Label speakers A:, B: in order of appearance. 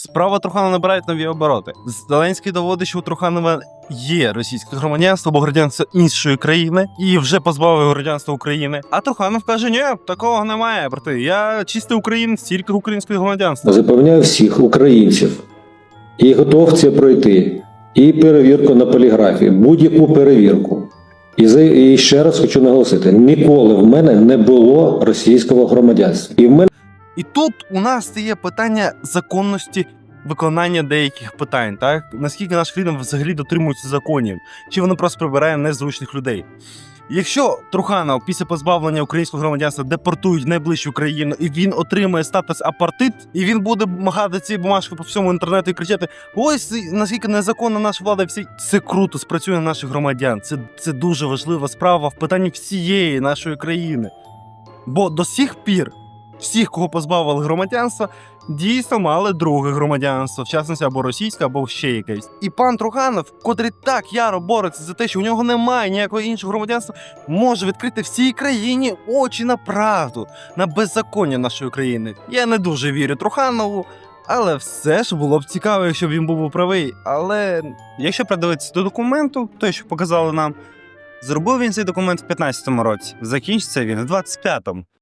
A: Справа Труханова набирають нові обороти. Зеленський доводить, що у Труханова є російське громадянство або громадянство іншої країни і вже позбавив громадянства України. А Труханов каже: ні, такого немає. Брати, я чистий українець, тільки українське громадянство.
B: Запевняю всіх українців і готов це пройти, і перевірку на поліграфі, будь-яку перевірку. І, за- і ще раз хочу наголосити: ніколи в мене не було російського громадянства. І в мене
A: І тут у нас стає питання законності виконання деяких питань, так наскільки наш країна взагалі дотримується законів, чи воно просто прибирає незручних людей. Якщо Труханов після позбавлення українського громадянства депортують найближчу країну, і він отримає статус апартит, і він буде махати ці бумажки по всьому інтернету і кричати: ось наскільки незаконна наша влада, всі це круто спрацює на наших громадян. Це, це дуже важлива справа в питанні всієї нашої країни. Бо до сих пір всіх, кого позбавили громадянства, дійсно мали друге громадянство, в частності або російське, або ще якесь. І пан Труханов, котрий так яро бореться за те, що у нього немає ніякого іншого громадянства, може відкрити всій країні очі на правду, на беззаконня нашої країни. Я не дуже вірю Труханову. Але все ж було б цікаво, якщо б він був правий. Але якщо придивитися до документу, той, що показали нам, зробив він цей документ в 15-му році. Закінчиться він в 25-му.